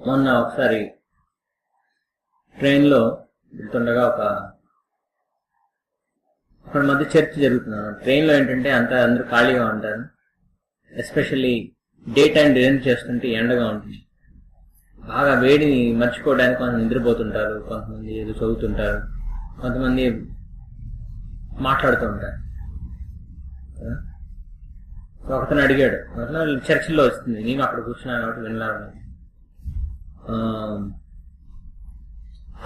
మొన్న ఒకసారి ట్రైన్లో వెళ్తుండగా ఒక అక్కడ మధ్య చర్చ జరుగుతున్నాను ట్రైన్లో ఏంటంటే అంత అందరూ ఖాళీగా ఉంటారు. ఎస్పెషల్లీ డే టైం డిజైన్ చేస్తుంటే ఎండగా ఉంటుంది. బాగా వేడిని మర్చిపోవడానికి కొంతమంది నిద్రపోతుంటారు కొంతమంది ఏదో చదువుతుంటారు కొంతమంది మాట్లాడుతూ ఉంటారు. ఒకతను అడిగాడు అట్లా చర్చిలో వస్తుంది నేను అక్కడ కూర్చున్నాను కాబట్టి వినలాను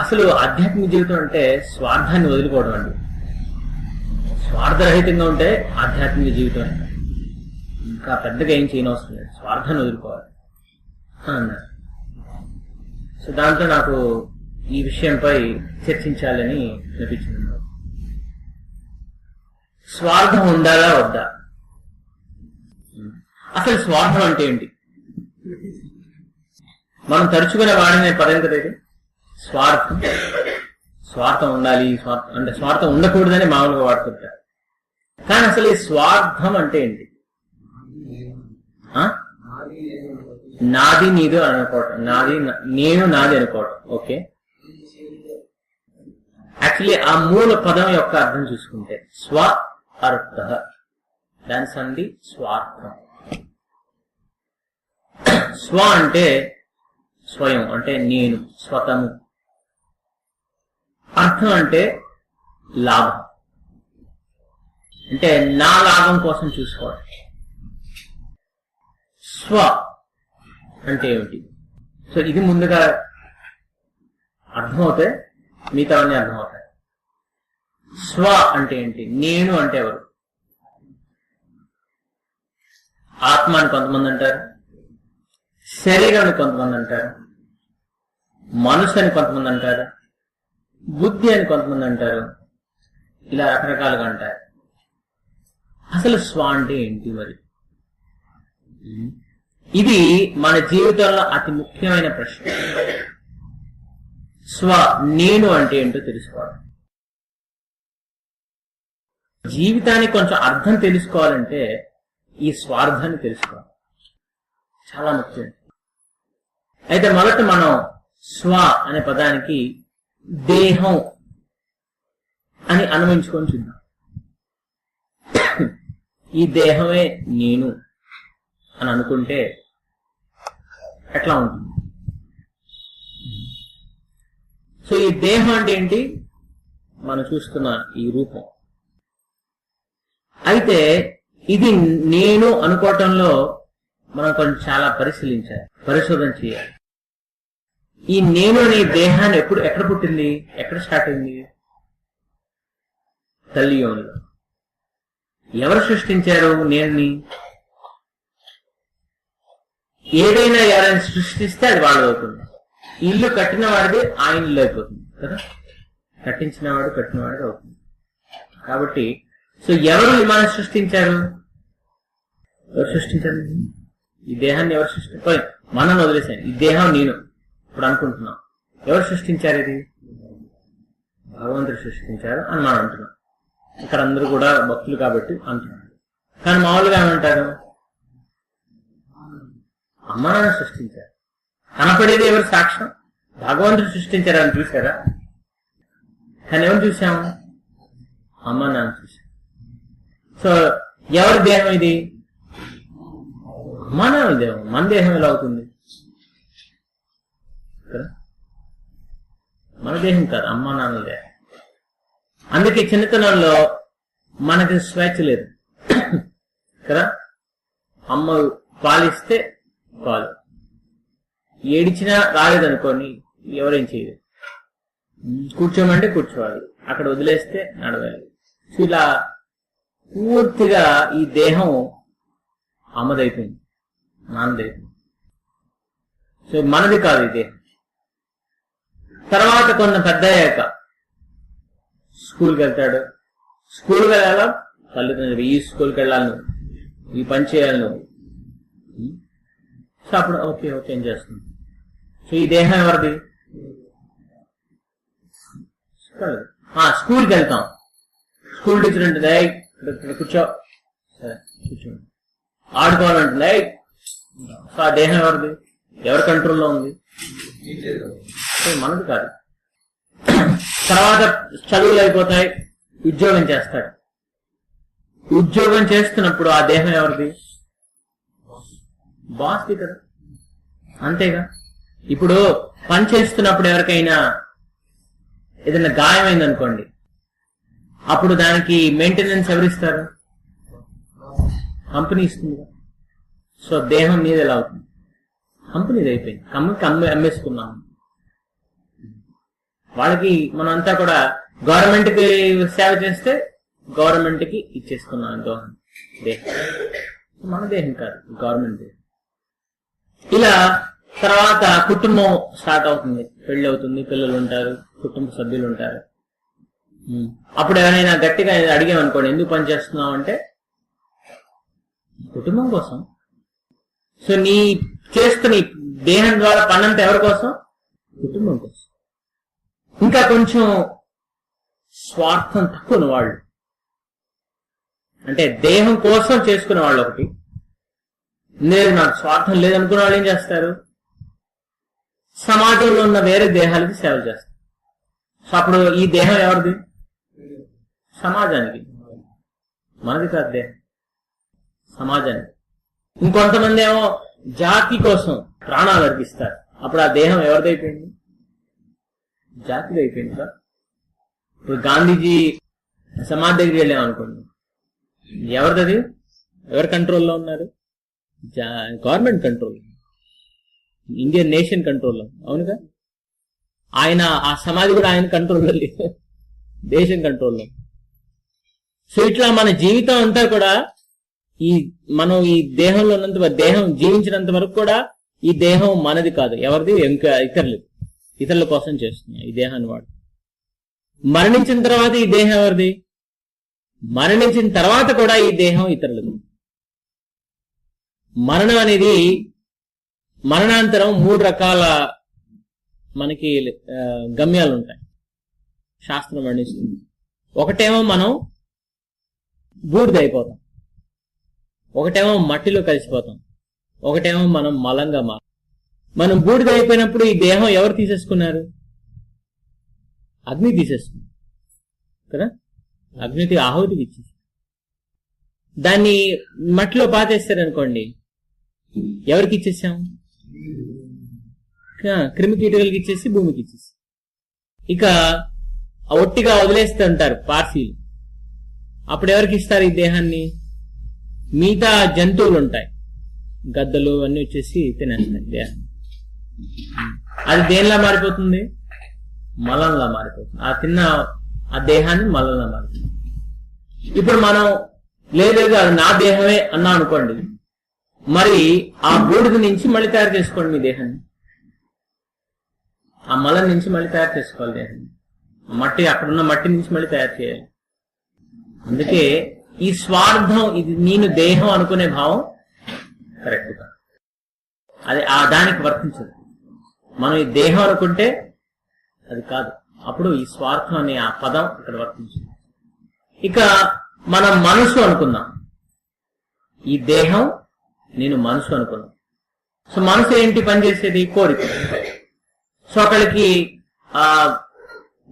అసలు ఆధ్యాత్మిక జీవితం అంటే స్వార్థాన్ని వదులుకోవడం అండి. స్వార్థరహితంగా ఉంటే ఆధ్యాత్మిక జీవితం ఇంకా పెద్దగా ఏం చేయనవసరం లేదు. స్వార్థాన్ని వదులుకోవాలి. అన్నారు సో దాంతో నాకు ఈ విషయంపై చర్చించాలని అనిపించింది. స్వార్థం ఉండాలా వద్దా? అసలు స్వార్థం అంటే ఏంటి? మనం తరచుగా వాడిన పదం కదా ఇది? స్వార్థం. స్వార్థం ఉండాలి స్వార్థం అంటే స్వార్థం ఉండకూడదని మామూలుగా వాడుతుంటారు కానీ అసలు ఈ స్వార్థం అంటే ఏంటి? నాది నీదు అనుకోవటం. నాది నేను నాది అనుకోవటం. ఓకే? యాక్చువల్లీ ఆ మూల పదం యొక్క అర్థం చూసుకుంటే స్వ అర్థ. దాని సంధి స్వార్థం. స్వ అంటే స్వయం అంటే నేను స్వతము. అర్థం అంటే లాభం. అంటే నా లాభం కోసం చూసుకోవాలి స్వ అంటే ఏమిటి? సో ఇది ముందుగా అర్థమవుతాయి మిగతావన్నీ అర్థమవుతాయి. స్వ అంటే ఏంటి? నేను అంటే ఎవరు? ఆత్మ అని కొంతమంది అంటారు. శరీరం కొంతమంది అంటారు. మనసు అని కొంతమంది అంటారు. బుద్ధి అని కొంతమంది అంటారు. ఇలా రకరకాలుగా అంటారు. అసలు స్వ అంటే ఏంటి మరి? ఇది మన జీవితంలో అతి ముఖ్యమైన ప్రశ్న. స్వ నేను అంటే ఏంటో తెలుసుకోవాలి. జీవితానికి కొంచెం అర్థం తెలుసుకోవాలంటే ఈ స్వార్థాన్ని తెలుసుకోవాలి. చాలా ముఖ్యం. అయితే మొదట మనం స్వ అనే పదానికి దేహం అని అనుమించుకొని చూద్దాం. ఈ దేహమే నేను అని అనుకుంటే ఎట్లా ఉంటుంది? సో ఈ దేహం అంటే ఏంటి? మనం చూస్తున్న ఈ రూపం. అయితే ఇది నేను అనుకోవటంలో మనం కొంచెం చాలా పరిశీలించాలి పరిశోధన చేయాలి. ఈ నేను అనే దేహాన్ని ఎప్పుడు ఎక్కడ పుట్టింది? ఎక్కడ స్టార్ట్ అయింది? తల్లి యోనిలో. ఎవరు సృష్టించారు నేనుని? ఏదైనా ఎవరైనా సృష్టిస్తే అది వాళ్ళది అవుతుంది. ఇల్లు కట్టిన వాడిది ఆ ఇల్లు అయిపోతుంది కదా? కట్టించిన వాడు కట్టిన వాడు అవుతుంది. కాబట్టి సో ఎవరు మనం సృష్టించారు? ఎవరు సృష్టించారు? ఈ దేహాన్ని ఎవరు సృష్టి మనం వదిలేసాను ఈ దేహం నేను. ఇప్పుడు అనుకుంటున్నాం. ఎవరు సృష్టించారు ఇది? భగవంతుడు సృష్టించారు అని మనం అంటున్నాం. ఇక్కడ అందరూ కూడా భక్తులు కాబట్టి అంటున్నారు కానీ మామూలుగా ఏమంటారు అమ్మ నాన్న సృష్టించారు. కనపడేది ఎవరు సాక్ష్యం? భగవంతుడు సృష్టించారని చూసారా కానీ ఎవరు చూసాము అమ్మ నాన్న చూసాం సో ఎవరి దేహం ఇది? అమ్మ దేహం మన దేహం ఎలా అవుతుంది మన దేహం కాదు అమ్మ నాన్న దేహం. అందుకే చిన్నతనంలో మనకి స్వేచ్ఛ లేదు. కదా? అమ్మ పాలిస్తే పాలు. ఏడిచినా రాలేదనుకోని ఎవరేం చేయలేదు. కూర్చోమంటే కూర్చోవాలి. అక్కడ వదిలేస్తే నడవాలి. ఇలా పూర్తిగా ఈ దేహం అమ్మదైపోయింది. మనది సో మనది కాదు ఇది. తర్వాత కొంత పెద్ద అయ్యాక స్కూల్కి వెళ్తాడు స్కూల్కి వెళ్ళాలా తల్లిదండ్రులు ఈ స్కూల్కి వెళ్ళాలి నువ్వు. ఈ పని చేయాలి నువ్వు. సో అప్పుడు ఓకే ఓకే ఏం చేస్తుంది సో ఈ దేహం ఎవరిది? ఆ, స్కూల్కి వెళ్తాం స్కూల్ టీచర్ ఉంటుంది ఇక్కడ కూర్చో. సరే కూర్చోండి ఆడుకోవాలంటుంది సో ఆ దేహం ఎవరిది? ఎవరి కంట్రోల్లో ఉంది? మనది కాదు. తర్వాత చదువులు అయిపోతాయి ఉద్యోగం చేస్తాడు. ఉద్యోగం చేస్తున్నప్పుడు ఆ దేహం ఎవరిది? బాస్ది కదా. అంతేగా. ఇప్పుడు పని చేస్తున్నప్పుడు ఎవరికైనా ఏదైనా గాయమైంది అనుకోండి అప్పుడు దానికి మెయింటెనెన్స్ ఎవరిస్తారు? కంపెనీ ఇస్తుంది. సో దేహం మీద ఎలా అవుతుంది? కంపెనీది అయిపోయింది. కంపెనీకి అమ్మే అమ్మేసుకున్నాం. వాళ్ళకి మనం అంతా కూడా గవర్నమెంట్కి సేవ చేస్తే గవర్నమెంట్కి ఇచ్చేసుకున్నాం దోహం. దేహం. మన దేహం కాదు గవర్నమెంట్ దేహం. ఇలా తర్వాత కుటుంబం స్టార్ట్ అవుతుంది. పెళ్ళి అవుతుంది పిల్లలు ఉంటారు కుటుంబ సభ్యులు ఉంటారు. అప్పుడు ఎవరైనా గట్టిగా అడిగామనుకోండి ఎందుకు పని చేస్తున్నావు? అంటే కుటుంబం కోసం సో నీ చేస్తున్న దేహం ద్వారా పన్నంత ఎవరి కోసం? కుటుంబం కోసం. ఇంకా కొంచెం స్వార్థం తక్కువ వాళ్ళు. అంటే దేహం కోసం చేసుకునే వాళ్ళు ఒకటి. లేదు నాకు స్వార్థం లేదనుకున్న వాళ్ళు ఏం చేస్తారు? సమాజంలో ఉన్న వేరే దేహాలకి సేవ చేస్తారు. సో అప్పుడు ఈ దేహం ఎవరిది? సమాజానికి. మనది కాదు దేహం. సమాజానికి. ఇంకొంతమంది ఏమో జాతి కోసం ప్రాణాలు అర్పిస్తారు. అప్పుడు ఆ దేహం ఎవరిదైపోయింది జాతిది అయిపోయింది కదా ఇప్పుడు గాంధీజీ సమాధి దగ్గరికి వెళ్ళామనుకోండి ఎవరిది ఎవరి కంట్రోల్లో ఉన్నారు? గవర్నమెంట్ కంట్రోల్ ఇండియన్ నేషన్ కంట్రోల్లో అవునుగా ఆయన ఆ సమాధి కూడా ఆయన కంట్రోల్లో లేదు. దేశం కంట్రోల్లో సో ఇట్లా మన జీవితం అంతా కూడా ఈ మనం ఈ దేహంలో ఉన్నంత దేహం జీవించినంత వరకు కూడా ఈ దేహం మనది కాదు. ఎవరిది? ఇంకా ఇతరులు ఇతరుల కోసం చేస్తున్నాం ఈ దేహాన్ని వాడు. మరణించిన తర్వాత ఈ దేహం ఎవరిది? మరణించిన తర్వాత కూడా ఈ దేహం ఇతరులది. మరణం అనేది మరణాంతరం మూడు రకాల మనకి గమ్యాలు ఉంటాయి శాస్త్రం వర్ణిస్తుంది. ఒకటేమో మనం బూడిదైపోతాం. అయిపోతాం ఒకటేమో మట్టిలో కలిసిపోతాం. ఒకటేమో మనం మలంగా మారు మనం బూడిద అయిపోయినప్పుడు ఈ దేహం ఎవరు తీసేసుకున్నారు? అగ్ని తీసేసుకున్నారు. కదా? అగ్నికి ఆహుతికి ఇచ్చేసి దాన్ని మట్టిలో పాతేస్తారనుకోండి ఎవరికి ఇచ్చేసాం? ఆ, క్రిమి ఇచ్చేసి భూమికి ఇచ్చేసి. ఇక ఒట్టిగా వదిలేస్తూ ఉంటారు పార్సీలు. అప్పుడు ఎవరికి ఇస్తారు ఈ దేహాన్ని? మిగతా జంతువులు ఉంటాయి గద్దలు అన్ని వచ్చేసి తినేస్తాయి. దేహాన్ని అది దేనిలా మారిపోతుంది? మలంలా మారిపోతుంది. ఆ తిన్న ఆ దేహాన్ని మలంలా మారిపోతుంది ఇప్పుడు మనం లేదు లేదు, అది నా దేహమే అన్నా అనుకోండి మరి ఆ బూడిద నుంచి మళ్ళీ తయారు చేసుకోండి మీ దేహాన్ని. ఆ మలం నుంచి మళ్ళీ తయారు చేసుకోవాలి దేహాన్ని. మట్టి అక్కడున్న మట్టి నుంచి మళ్ళీ తయారు చేయాలి. అందుకే ఈ స్వార్థం ఇది నేను దేహం అనుకునే భావం కరెక్ట్ కాదు అది ఆ దానికి వర్తించదు. మనం ఈ దేహం అనుకుంటే అది కాదు. అప్పుడు ఈ స్వార్థం అనే ఆ పదం ఇక్కడ వర్తించింది. ఇక మనం మనసు అనుకుందాం. ఈ దేహం నేను మనసు అనుకున్నాం సో మనసు ఏంటి పనిచేసేది కోరిక. సో ఒకళ్ళకి ఆ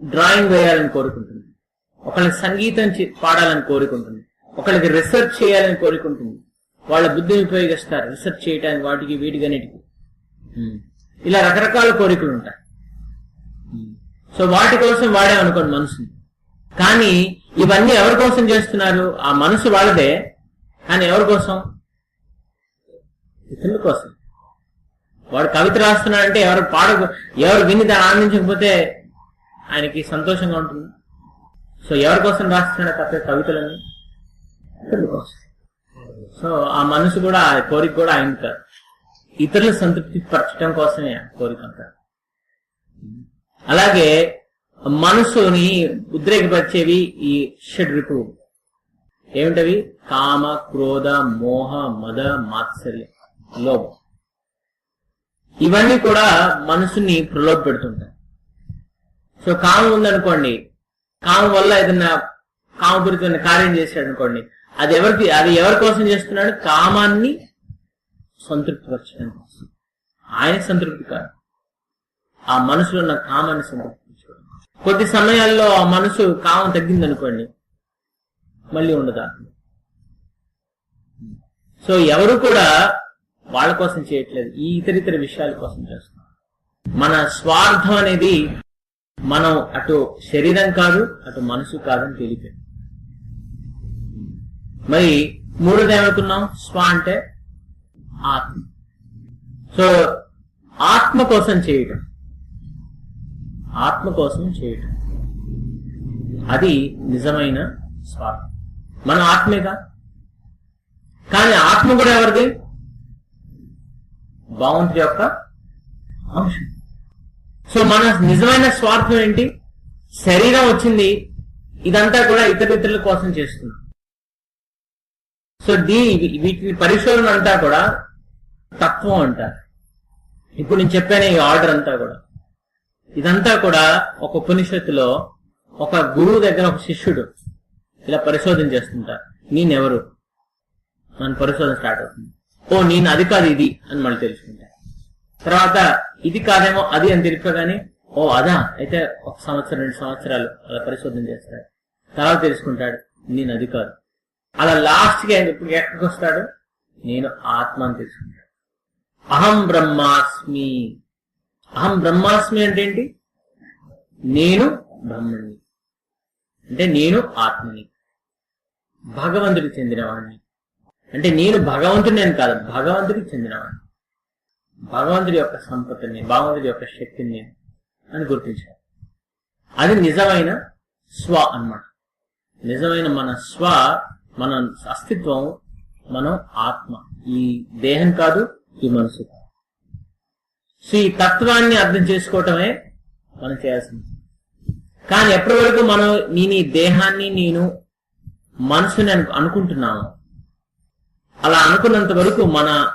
డ్రాయింగ్ వేయాలని కోరుకుంటుంది. ఒకళ్ళకి సంగీతం పాడాలని కోరుకుంటుంది. ఒకళ్ళకి రీసెర్చ్ చేయాలని కోరుకుంటుంది. వాళ్ళ బుద్ధిని ఉపయోగిస్తారు. రీసెర్చ్ చేయడానికి వాటికి వీటికి అన్నిటికి ఉమ్. ఇలా రకరకాల కోరికలు ఉంటాయి. సో వాటి కోసం వాడామనుకోండి మనసుని. కానీ ఇవన్నీ ఎవరి కోసం చేస్తున్నారు? ఆ మనసు వాళ్ళదే. కానీ ఎవరి కోసం? ఇతరుల కోసం. వాడు కవిత రాస్తున్నాడంటే ఎవరు పాడ ఎవరు విని దాన్ని ఆనందించకపోతే ఆయనకి సంతోషంగా ఉంటుంది. సో ఎవరి కోసం రాస్తున్నాడు తప్పే కవితలని. ఇతరుల కోసం సో ఆ మనసు కూడా ఆ కోరిక కూడా ఆయన కాదు ఇతరుల సంతృప్తి పరచడం కోసమే కోరిక అంతా. అలాగే మనసుని ఉద్రేకపరిచేవి ఈ షడ్ రిపువు ఏమిటవి? కామ క్రోధ మోహ మద మాత్సర్య లోభం. ఇవన్నీ కూడా మనసుని ప్రలోభ పెడుతుంటాయి. సో కామం ఉందనుకోండి కామం వల్ల ఏదైనా కామపూరితమైన కార్యం చేశాడు అనుకోండి అది ఎవరికి అది ఎవరి కోసం చేస్తున్నాడు? కామాన్ని సంతృప్తిపరచడం కోసం. ఆయన సంతృప్తి కాదు. ఆ మనసులో ఉన్న కామాన్ని సంతృప్తించుకోవడం కొద్ది సమయాల్లో ఆ మనసు కామం తగ్గిందనుకోండి మళ్ళీ ఉండదు? సో ఎవరు కూడా వాళ్ళ కోసం చేయట్లేదు ఈ ఇతర ఇతర విషయాల కోసం చేస్తున్నారు. మన స్వార్థం అనేది మనం అటు శరీరం కాదు అటు మనసు కాదని తెలిపారు మరి మూడోది ఏమనుకున్నాం స్వ అంటే ఆత్మ. సో ఆత్మ కోసం చేయటం. ఆత్మ కోసం చేయటం. అది నిజమైన స్వార్థం. మన ఆత్మేగా? కానీ ఆత్మ కూడా ఎవరిది? భగవంతుడి యొక్క అంశం. సో మన నిజమైన స్వార్థం ఏంటి? శరీరం వచ్చింది. ఇదంతా కూడా ఇతర ఇతరుల కోసం చేస్తుంది సో దీ వీటిని పరిశోధన అంతా కూడా తత్వం అంటారు. ఇప్పుడు నేను చెప్పాను ఈ ఆర్డర్ అంతా కూడా. ఇదంతా కూడా ఒక ఉపనిషత్తులో ఒక గురువు దగ్గర ఒక శిష్యుడు ఇలా పరిశోధన చేస్తుంటారు. నేనెవరు? మన పరిశోధన స్టార్ట్ అవుతుంది. ఓ నేను అది కాదు ఇది అని మళ్ళీ తెలుసుకుంటా తర్వాత ఇది కాదేమో అది అని తెలిపగానే ఓ అదా? అయితే ఒక సంవత్సరం రెండు సంవత్సరాలు అలా పరిశోధన చేస్తాడు తర్వాత తెలుసుకుంటాడు నేను అది కాదు. అలా లాస్ట్కి ఇప్పుడు ఎక్కడికి వస్తాడు? నేను ఆత్మ అని తెలుసుకుంటాడు అహం బ్రహ్మాస్మి. అహం బ్రహ్మాస్మి అంటే ఏంటి? నేను బ్రహ్మణ్ణి అంటే నేను ఆత్మని. భగవంతుడికి చెందినవాడిని. అంటే నేను భగవంతుని నేను కాదు భగవంతుడికి చెందినవాడిని. భగవంతుడి యొక్క సంపత్తిని భగవంతుడి యొక్క శక్తిని నేను అని గుర్తించాను అది నిజమైన స్వ అన్నమాట. నిజమైన మన స్వ మన అస్తిత్వం మనం ఆత్మ. ఈ దేహం కాదు ఈ మనసు కాదు. సో ఈ తత్వాన్ని అర్థం చేసుకోవటమే మనం చేయాల్సింది. కానీ ఎప్పటి వరకు మనం నేను ఈ దేహాన్ని నేను మనసుని అను- అనుకుంటున్నాము అలా అనుకున్నంత వరకు మన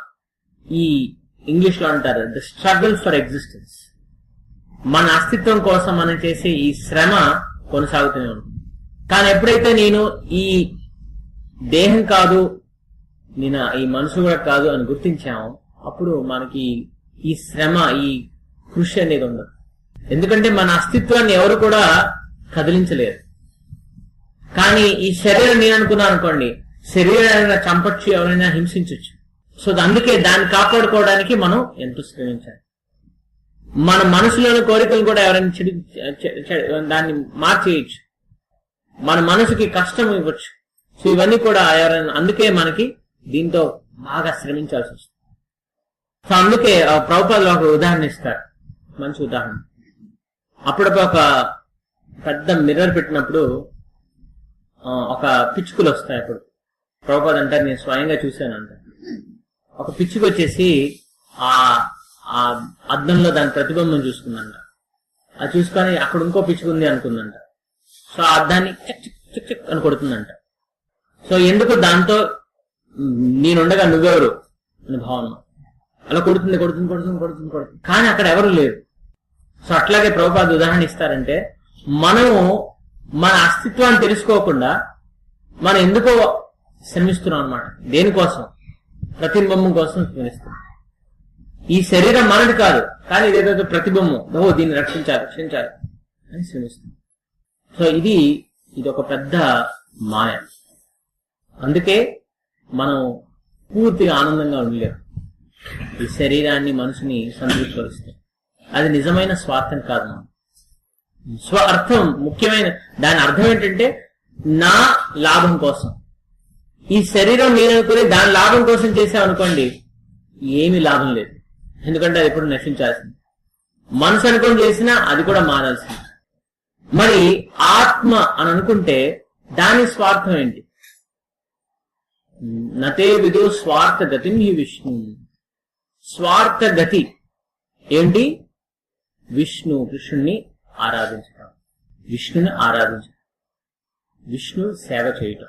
ఈ ఇంగ్లీష్లో అంటారు ద స్ట్రగుల్ ఫర్ ఎగ్జిస్టెన్స్ మన అస్తిత్వం కోసం మనం చేసే ఈ శ్రమ కొనసాగుతూనే ఉంటుంది. కానీ ఎప్పుడైతే నేను ఈ దేహం కాదు నేను ఈ మనసు కూడా కాదు అని గుర్తించాము. అప్పుడు మనకి ఈ శ్రమ ఈ కృషి అనేది ఉండదు ఎందుకంటే మన అస్తిత్వాన్ని ఎవరు కూడా కదిలించలేరు. కానీ ఈ శరీరం నేను అనుకున్నాను అనుకోండి శరీరాన్ని చంపచ్చు ఎవరైనా హింసించవచ్చు సో అందుకే దాన్ని కాపాడుకోవడానికి మనం ఎంతో శ్రమించాలి. మన మనసులోని కోరికలు కూడా ఎవరైనా చెడి చె- దాన్ని మార్చేయచ్చు. మన మనసుకి కష్టం ఇవ్వచ్చు. సో ఇవన్నీ కూడా ఎవరైనా అందుకే మనకి దీంతో బాగా శ్రమించాల్సి వస్తుంది. సో అందుకే ఆ ప్రభుపాదులు ఒక ఉదాహరణ ఇస్తారు. మంచి ఉదాహరణ. అప్పుడప్పుడు ఒక పెద్ద మిర్రర్ పెట్టినప్పుడు ఒక పిచ్చుకలు వస్తాయి అప్పుడు. ప్రభుపాద్ అంటారు నేను స్వయంగా చూశాను అంట ఒక పిచ్చుకు వచ్చేసి ఆ ఆ అద్దంలో దాని ప్రతిబింబం చూసుకుందంట అది చూసుకొని అక్కడ ఇంకో పిచ్చుకుంది అనుకుందంట. సో ఆ అద్దాన్ని చిక్ చిక్ చిక్ చిక్ అని కొడుతుందంట. సో ఎందుకు దాంతో నేనుండగా నువ్వెవరు? అని భావన. అలా కొడుతుంది కొడుతుంది కొడుతుంది కొడుతుంది కొడుతుంది. కానీ అక్కడ ఎవరు లేరు. సో అట్లాగే ప్రభుపాద ఉదాహరణ ఇస్తారంటే మనము మన అస్తిత్వాన్ని తెలుసుకోకుండా మనం ఎందుకో శ్రమిస్తున్నాం అనమాట దేనికోసం? ప్రతిబింబం కోసం శ్రమిస్తున్నాం. ఈ శరీరం మనది కాదు కానీ ఇదేదో ప్రతిబింబం ఓహో దీన్ని రక్షించాలి రక్షించాలి అని శ్రమిస్తుంది సో ఇది ఇది ఒక పెద్ద మాయ. అందుకే మనం పూర్తిగా ఆనందంగా ఉండలేము ఈ శరీరాన్ని మనసుని సంతృప్తిపరుస్తాం అది నిజమైన స్వార్థం కాదు మనం. స్వ అర్థం ముఖ్యమైన దాని అర్థం ఏంటంటే నా లాభం కోసం. ఈ శరీరం నేను అనుకుని దాని లాభం కోసం చేసామనుకోండి ఏమీ లాభం లేదు. ఎందుకంటే అది ఎప్పుడు నశించాల్సింది. మనసు అనుకుని చేసినా అది కూడా మారాల్సింది. మరి ఆత్మ అని అనుకుంటే దాని స్వార్థం ఏంటి? నతే విదు స్వార్థ గతి హి విష్ణు. స్వార్థ గతి ఏంటి? విష్ణు కృష్ణుని ఆరాధించటం. విష్ణుని ఆరాధించడం విష్ణు సేవ చేయటం.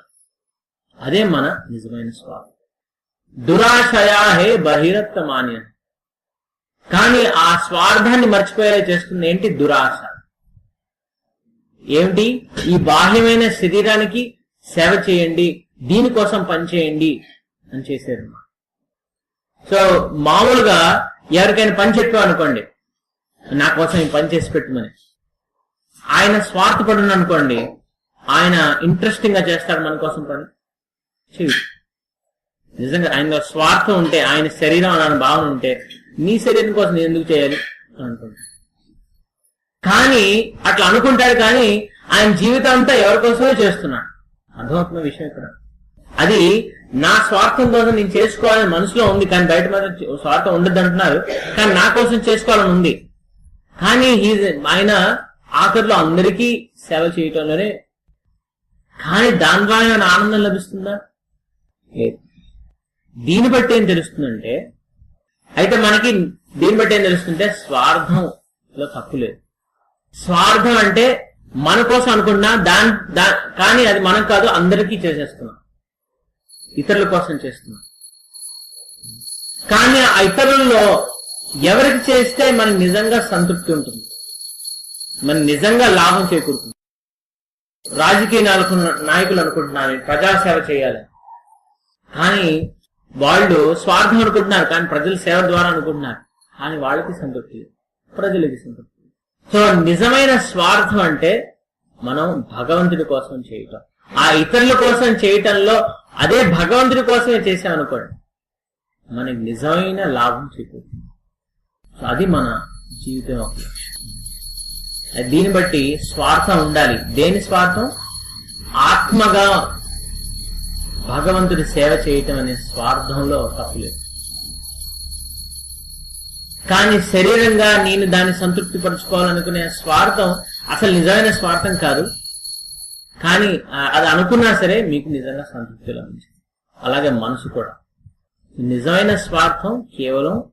అదే మన నిజమైన స్వార్థం. దురాశయా హే బహిరత్త కానీ ఆ స్వార్థాన్ని మర్చిపోయేలా చేస్తుంది ఏంటి? దురాశ. ఏమిటి? ఈ బాహ్యమైన శరీరానికి సేవ చేయండి. దీనికోసం పనిచేయండి అని చేసేది సో మామూలుగా ఎవరికైనా పని చెప్పాం అనుకోండి నా కోసం ఈ పని చేసి పెట్టుమని. ఆయన స్వార్థపడును అనుకోండి ఆయన ఇంట్రెస్టింగ్గా చేస్తాడు మన కోసం పని. నిజంగా ఆయన స్వార్థం ఉంటే ఆయన శరీరం అనే భావన ఉంటే నీ శరీరం కోసం నేను ఎందుకు చేయాలి అని కానీ అట్లా అనుకుంటాడు కానీ ఆయన జీవితం అంతా ఎవరికోసమే చేస్తున్నాడు. అర్థమవుతున్న విషయం ఇక్కడ? అది నా స్వార్థం కోసం నేను చేసుకోవాలని మనసులో ఉంది కానీ బయట మాత్రం స్వార్థం ఉండదు అంటున్నారు. కానీ నా కోసం చేసుకోవాలని ఉంది. కానీ he- ఆయన ఆఖరిలో అందరికీ సేవ చేయటంలోనే కానీ దాని ద్వారా ఏమైనా ఆనందం లభిస్తుందా? దీన్ని బట్టి ఏం తెలుస్తుందంటే అయితే మనకి దీన్ని బట్టి ఏం తెలుస్తుంటే స్వార్థంలో తప్పు లేదు. స్వార్థం అంటే మన కోసం అనుకున్నా దాని దా కానీ అది మనం కాదు అందరికీ చేసేస్తున్నాం. ఇతరుల కోసం చేస్తున్నాం. కానీ ఆ ఇతరుల్లో ఎవరికి చేస్తే మనకి నిజంగా సంతృప్తి ఉంటుంది? మన నిజంగా లాభం చేకూరుతుంది. రాజకీయ నాయకులు నాయకులు అనుకుంటున్నారు ప్రజాసేవ చేయాలి. కానీ వాళ్ళు స్వార్థం అనుకుంటున్నారు కానీ ప్రజల సేవ ద్వారా అనుకుంటున్నారు. కానీ వాళ్ళకి సంతృప్తి ప్రజలకి సంతృప్తి సో నిజమైన స్వార్థం అంటే మనం భగవంతుడి కోసం చేయటం. ఆ ఇతరుల కోసం చేయటంలో అదే భగవంతుడి కోసమే చేసామనుకోండి మనకి నిజమైన లాభం చేకూరుతుంది. అది మన జీవితం యొక్క లక్ష్యం. దీన్ని బట్టి స్వార్థం ఉండాలి. దేని స్వార్థం? ఆత్మగా భగవంతుడి సేవ చేయటం అనే స్వార్థంలో తప్పులేదు కానీ శరీరంగా నేను దాన్ని సంతృప్తి పరచుకోవాలనుకునే స్వార్థం అసలు నిజమైన స్వార్థం కాదు. కానీ అది అనుకున్నా సరే మీకు నిజంగా సంతృప్తి లభించింది అలాగే మనసు కూడా. నిజమైన స్వార్థం కేవలం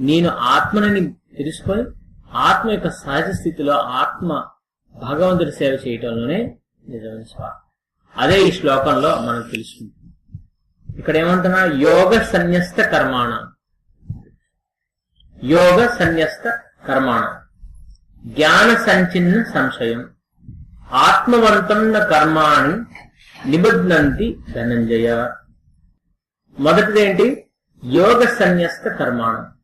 నేను ఆత్మని తెలుసుకొని ఆత్మ యొక్క సహజ స్థితిలో ఆత్మ భగవంతుడి సేవ చేయటంలోనే నిజమైన స్వార్థం. అదే ఈ శ్లోకంలో మనం తెలుసుకుంటాం ఇక్కడ ఏమంటున్నా యోగ సన్యస్త కర్మాణ. యోగ సన్యస్త కర్మాణ. జ్ఞాన సంచిన్న సంశయం. ఆత్మవంతం కర్మాణి నిబధ్నంతి ధనంజయ. మొదటిదేంటి? యోగ సన్యస్త కర్మాణం.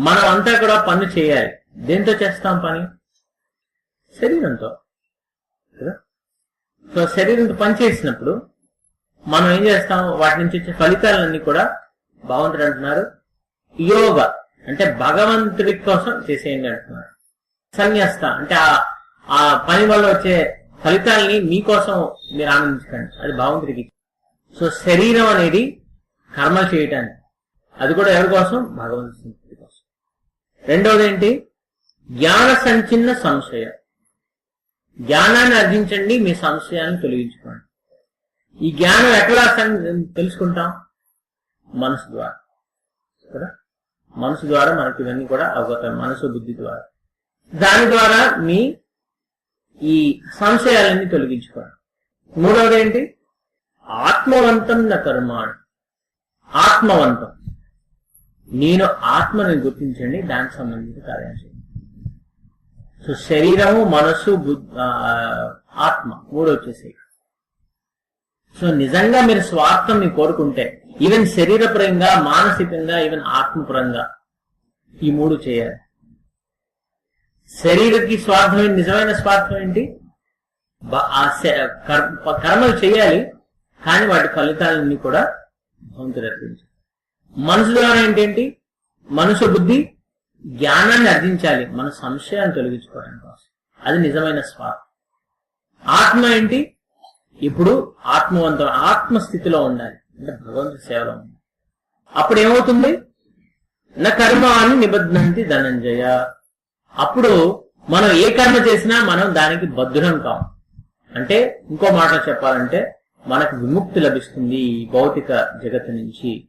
మనం అంతా కూడా పని చేయాలి. దేంతో చేస్తాం పని? శరీరంతో. కదా? సో శరీరంతో పని చేసినప్పుడు మనం ఏం చేస్తాం? వాటి నుంచి వచ్చే ఫలితాలన్నీ కూడా భగవంతుడు అంటున్నారు. యోగ అంటే భగవంతుడి కోసం చేసేయండి అంటున్నారు. సన్యస్త అంటే ఆ ఆ పని వల్ల వచ్చే ఫలితాలని మీకోసం మీరు ఆనందించకండి. అది భగవంతుడికి సో శరీరం అనేది కర్మలు చేయటానికి. అది కూడా ఎవరి కోసం? భగవంతుడి కోసం. రెండవది ఏంటి? జ్ఞాన సంచిన్న సంశయం. జ్ఞానాన్ని అర్జించండి మీ సంశయాన్ని తొలగించుకోండి. ఈ జ్ఞానం ఎట్లా తెలుసుకుంటాం? మనసు ద్వారా. కదా? మనసు ద్వారా మనకి ఇవన్నీ కూడా అవగతం. మనసు బుద్ధి ద్వారా. దాని ద్వారా మీ ఈ సంశయాలన్నీ తొలగించుకోవడం మూడవది ఏంటి ఆత్మవంతం నా కర్మాణం. ఆత్మవంతం. నేను ఆత్మని గుర్తించండి దానికి సంబంధించిన కార్యం చేయండి. సో శరీరము మనస్సు ఆత్మ మూడు వచ్చేసాయి. సో నిజంగా మీరు స్వార్థం ని కోరుకుంటే ఈవెన్ శరీరపరంగా మానసికంగా ఈవెన్ ఆత్మపరంగా ఈ మూడు చేయాలి. శరీరకి స్వార్థం నిజమైన స్వార్థం ఏంటి? ఆ కర్- కర్మలు చేయాలి కానీ వాటి ఫలితాలన్నీ కూడా భగవంతుడు అర్పించాలి. మనసు ద్వారా ఏంటేంటి? మనసు బుద్ధి జ్ఞానాన్ని అర్జించాలి మన సంశయాన్ని తొలగించుకోవడం కోసం. అది నిజమైన స్వార్థం. ఆత్మ ఏంటి? ఇప్పుడు ఆత్మవంతం ఆత్మస్థితిలో ఉండాలి. అంటే భగవంతుడి సేవలో ఉండాలి. అప్పుడు ఏమవుతుంది నా కర్మ అని నిబద్ధంతి ధనంజయ. అప్పుడు మనం ఏ కర్మ చేసినా మనం దానికి బద్ధులం కాం. అంటే ఇంకో మాట చెప్పాలంటే మనకు విముక్తి లభిస్తుంది ఈ భౌతిక జగత్తు నుంచి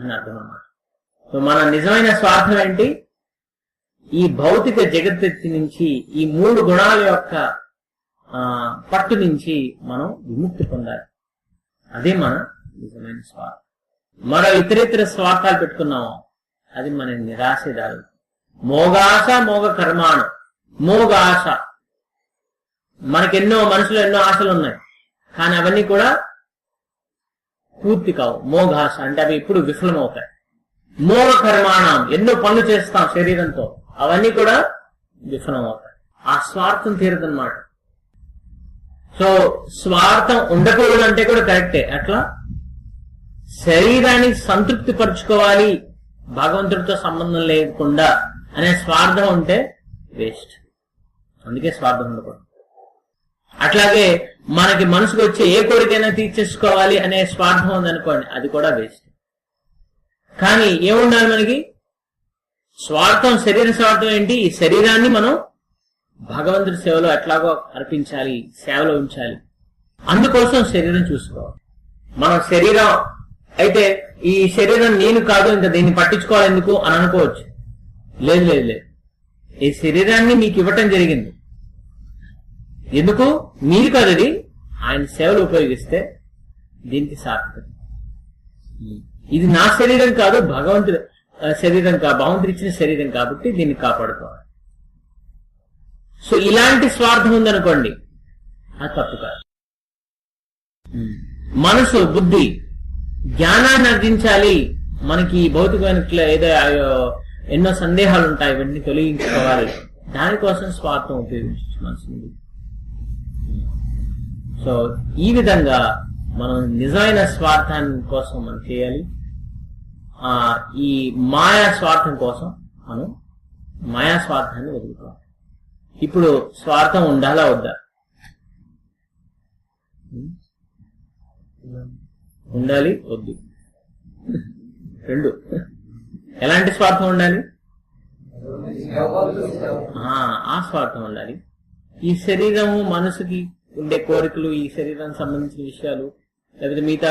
అని అర్థం అన్నమాట. సో మన నిజమైన స్వార్థం ఏంటి? ఈ భౌతిక జగత్తు నుంచి ఈ మూడు గుణాల యొక్క పట్టు నుంచి మనం విముక్తి పొందాలి. అదే మన నిజమైన స్వార్థం. మరో ఇతరితర స్వార్థాలు పెట్టుకున్నాము అది మన నిరాశదారు మోగాశ మోగ కర్మాణం మోగాశ. మనకెన్నో మనసులో ఎన్నో ఆశలు ఉన్నాయి. కానీ అవన్నీ కూడా పూర్తి కావు. మోఘాశ అంటే అవి ఇప్పుడు విఫలమవుతాయి. మోగ కర్మాణం ఎన్నో పనులు చేస్తాం శరీరంతో. అవన్నీ కూడా విఫలమవుతాయి. ఆ స్వార్థం తీరదన్నమాట. సో స్వార్థం ఉండకూడదు అంటే కూడా కరెక్టే. అట్లా శరీరాన్ని సంతృప్తి పరుచుకోవాలి భగవంతుడితో సంబంధం లేకుండా అనే స్వార్థం ఉంటే వేస్ట్. అందుకే స్వార్థం ఉండకూడదు. అట్లాగే మనకి మనసుకు వచ్చే ఏ కోరికైనా తీర్చేసుకోవాలి అనే స్వార్థం ఉందనుకోండి అది కూడా వేస్ట్. కానీ ఏముండాలి మనకి? స్వార్థం శరీర స్వార్థం ఏంటి? ఈ శరీరాన్ని మనం భగవంతుడి సేవలో ఎట్లాగో అర్పించాలి సేవలో ఉంచాలి. అందుకోసం శరీరం చూసుకోవాలి. మనం శరీరం అయితే ఈ శరీరం నేను కాదు ఇంకా దీన్ని పట్టించుకోవాలి ఎందుకు అని అనుకోవచ్చు. లేదు లేదు లేదు. ఈ శరీరాన్ని మీకు ఇవ్వటం జరిగింది. ఎందుకు? మీరు కాదు అది ఆయన సేవలు ఉపయోగిస్తే దీనికి సార్థకత ఇది నా శరీరం కాదు భగవంతుడు శరీరం కా భగవంతుడు ఇచ్చిన శరీరం కాబట్టి దీన్ని కాపాడుకోవాలి. సో ఇలాంటి స్వార్థం ఉందనుకోండి అది తప్పు కాదు. మనసు బుద్ధి జ్ఞానాన్ని అర్జించాలి. మనకి భౌతికమైన ఏదో ఎన్నో సందేహాలు ఉంటాయి ఇవన్నీ తొలగించుకోవాలి. దానికోసం స్వార్థం ఉపయోగించవచ్చు సో ఈ విధంగా మనం నిజమైన స్వార్థాన్ని కోసం మనం చేయాలి. ఆ ఈ మాయా స్వార్థం కోసం మనం మాయా స్వార్థాన్ని వదులుకోవాలి. ఇప్పుడు స్వార్థం ఉండాలా వద్దా? ఉండాలి వద్దు. రెండు. ఎలాంటి స్వార్థం ఉండాలి? ఆ, స్వార్థం ఉండాలి. ఈ శరీరము మనసుకి ఉండే కోరికలు ఈ శరీరానికి సంబంధించిన విషయాలు లేకపోతే మిగతా